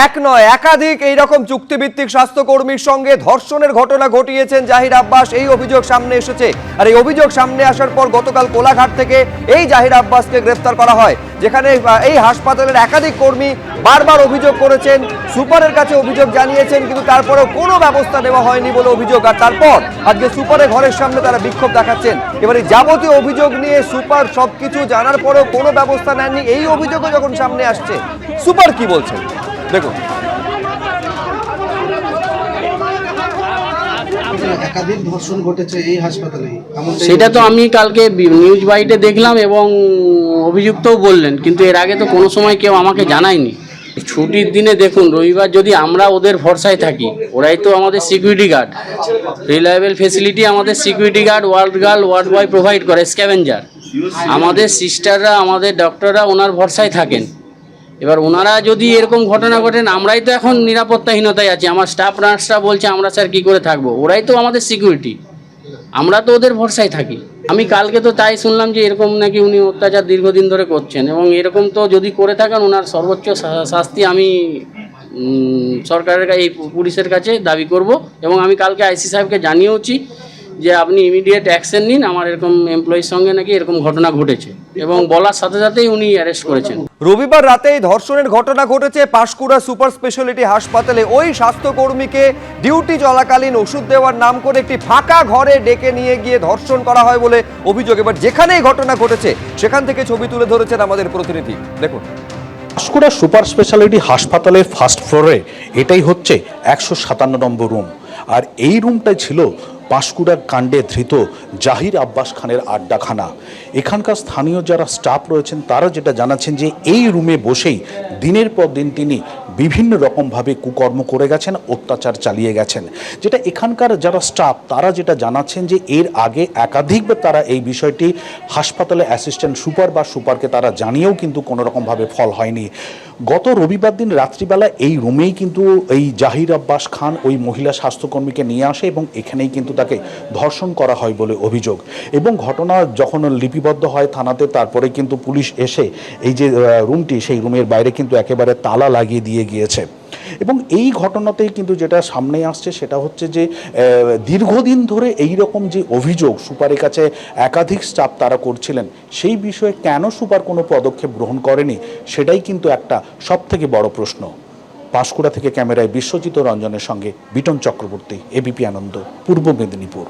এক নয়, একাধিক এই রকম চুক্তিভিত্তিক স্বাস্থ্যকর্মীর সঙ্গে ধর্ষণের ঘটনা ঘটিয়েছেন জাহির আব্বাস। এই অভিযোগ সামনে এসেছে। আর এই অভিযোগ সামনে আসার পর গতকাল কোলাঘাট থেকে এই জাহির আব্বাসকে গ্রেফতার করা হয়, যেখানে এই হাসপাতালের একাধিক কর্মী বারবার অভিযোগ করেছেন, সুপারের কাছে অভিযোগ জানিয়েছেন, কিন্তু তারপরেও কোনো ব্যবস্থা নেওয়া হয়নি বলে অভিযোগ। আর তারপর আজকে সুপারের ঘরের সামনে তারা বিক্ষোভ দেখাচ্ছেন। এবারে যাবতীয় অভিযোগ নিয়ে সুপার সবকিছু জানার পরেও কোনো ব্যবস্থা নেননি। এই অভিযোগও যখন সামনে আসছে, সুপার কি বলছেন? দেখুন। একাধিক ধর্ষণ ঘটেছে এই হাসপাতালে। সেটা তো আমি কালকে নিউজ বাইটে দেখলাম এবং অভিযুক্তও বললেন কিন্তু এর আগে তো কোনো সময় কেউ আমাকে জানায়নি। ছুটির দিনে দেখুন রবিবার যদি আমরা ওদের ভরসায় থাকি ওরাই তো আমাদের সিকিউরিটি গার্ড রিলায়েবল ফেসিলিটি আমাদের security guard world guard world boy provide করে স্ক্যাভেঞ্জার আমাদের সিস্টাররা আমাদের ডক্টররা ওনার ভরসায় থাকেন। এবার ওনারা যদি এরকম ঘটনা ঘটেন আমরাই তো এখন নিরাপত্তাহীনতায় আছি। আমার স্টাফ নার্সরা বলছে, আমরা স্যার কী করে থাকব? ওরাই তো আমাদের সিকিউরিটি আমরা তো ওদের ভরসায় থাকি। আমি কালকে তো তাই শুনলাম যে এরকম নাকি উনি অত্যাচার দীর্ঘদিন ধরে করছেন এবং এরকম তো যদি করে থাকেন, ওনার সর্বোচ্চ শাস্তি আমি সরকারের এই পুলিশের কাছে দাবি করব এবং আমি কালকে আইসি সাহেবকে জানিয়েওছি যে আপনি ইমিডিয়েট অ্যাকশন নিন আমার এরকম এমপ্লয়ির সঙ্গে নাকি এরকম ঘটনা ঘটেছে। এবং বলার সাথে সাথেই উনি অ্যারেস্ট করেছেন। রবিবার রাতে এই ধর্ষণের ঘটনা ঘটেছে পাঁশকুড়া সুপার স্পেশালিটি হাসপাতালে। ওই স্বাস্থ্যকর্মীকে ডিউটি চলাকালীন ওষুধ দেওয়ার নাম করে একটি ফাঁকা ঘরে ডেকে নিয়ে গিয়ে ধর্ষণ করা হয় বলে অভিযোগ। এবার যেখানে এই ঘটনা ঘটেছে সেখান থেকে ছবি তুলে ধরেছেন আমাদের প্রতিনিধি। দেখুন। পাঁশকুড়া সুপার স্পেশালিটি হাসপাতালের ফার্স্ট ফ্লোরে এটাই হচ্ছে একশো সাতান্ন নম্বর রুম। আর এই রুমটাই ছিল পাঁশকুড়ার কাণ্ডে ধৃত জাহির আব্বাস খানের আড্ডাখানা। এখানকার স্থানীয় যারা স্টাফ রয়েছেন, তারা যেটা জানাচ্ছেন যে, এই রুমে বসেই দিনের পর দিন তিনি বিভিন্ন রকমভাবে কুকর্ম করে গেছেন, অত্যাচার চালিয়ে গেছেন। যেটা এখানকার যারা স্টাফ, তারা যেটা জানাচ্ছেন যে এর আগে একাধিকবার তারা এই বিষয়টি হাসপাতালে অ্যাসিস্ট্যান্ট সুপার বা সুপারকে তারা জানিয়েও কিন্তু কোনো রকমভাবে ফল হয়নি। গত রবিবার দিন রাত্রিবেলা এই রুমেই কিন্তু এই জাহির আব্বাস খান ওই মহিলা স্বাস্থ্যকর্মীকে নিয়ে আসে এবং এখানেই কিন্তু তাকে ধর্ষণ করা হয় বলে অভিযোগ। এবং ঘটনা যখন লিপিবদ্ধ হয় থানাতে, তারপরে কিন্তু পুলিশ এসে এই যে রুমটি, সেই রুমের বাইরে কিন্তু একেবারে তালা লাগিয়ে দিয়ে গিয়েছে। এবং এই ঘটনাতেই কিন্তু যেটা সামনে আসছে সেটা হচ্ছে যে দীর্ঘদিন ধরে এই রকম যে অভিযোগ সুপারের কাছে একাধিক স্টাফ তারা করছিলেন, সেই বিষয়ে কেন সুপার কোনো পদক্ষেপ গ্রহণ করেনি, সেটাই কিন্তু একটা সব থেকে বড় প্রশ্ন। পাঁশকুড়া থেকে ক্যামেরায় বিশ্বজিৎ রঞ্জনের সঙ্গে বিটন চক্রবর্তী এবিপি আনন্দ, পূর্ব মেদিনীপুর।